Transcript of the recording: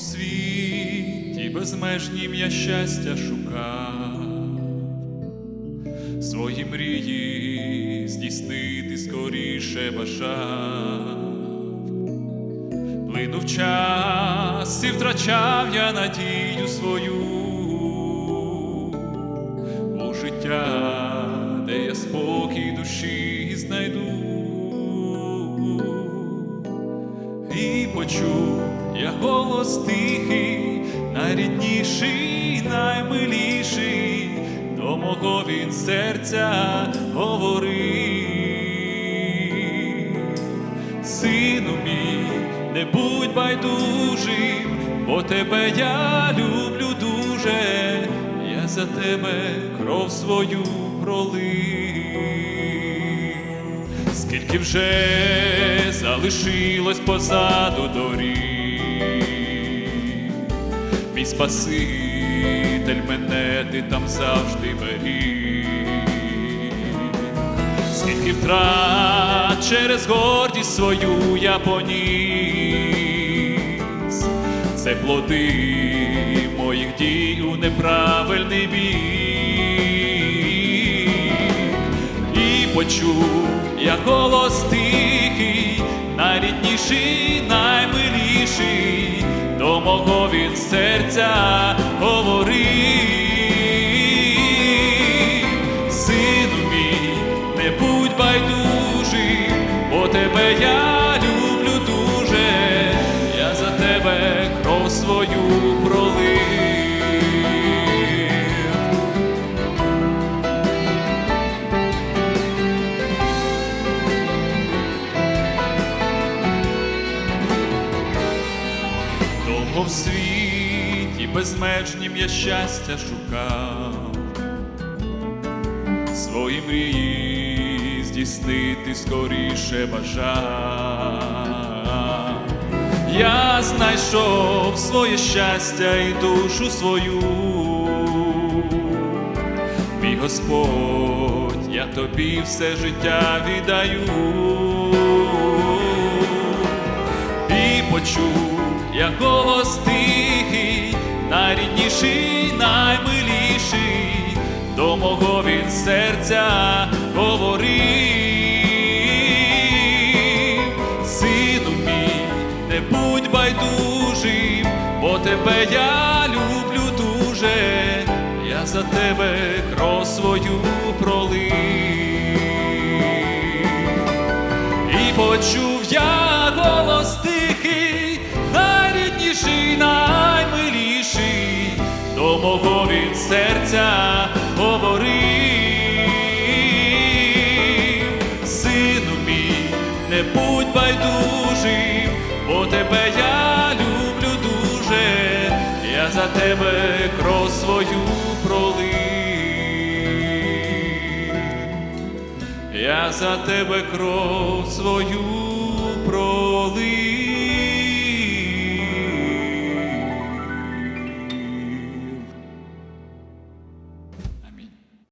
світі безмежнім я щастя шукав, свої мрії здійснити скоріше бажав. Плинув час і втрачав я надію свою у життя, де я спокій душі знайду. І почув я голос тихий, найрідніший, наймиліший, до мого він серця говорив. Сину мій, не будь байдужим, бо тебе я люблю дуже, я за тебе кров свою пролив. Скільки вже залишилось позаду доріг, мій Спаситель мене ти там завжди беріг. Скільки втрат через гордість свою я поніс, це плоди моїх дій у неправильний бік. І почув я голос тихий, найрідніший, наймиліший, до мого від серця говори, Сину мій, не будь байдужим, бо тебе я в світі безмежнім я щастя шукав, свої мрії здійснити скоріше бажав. Я знайшов своє щастя і душу свою, мій Господь, я тобі все життя віддаю. І почув я голос тихий, найрідніший, наймиліший, до мого він серця говорив. Сину мій, не будь байдужим, бо тебе я люблю дуже, я за тебе кров свою пролив. І почув я голос тихий, найрідніший, наймиліший, до мого він серця говорив. Сину мій, не будь байдужим, бо тебе я люблю дуже, я за тебе кров свою пролив. Я за тебе кров свою пролив.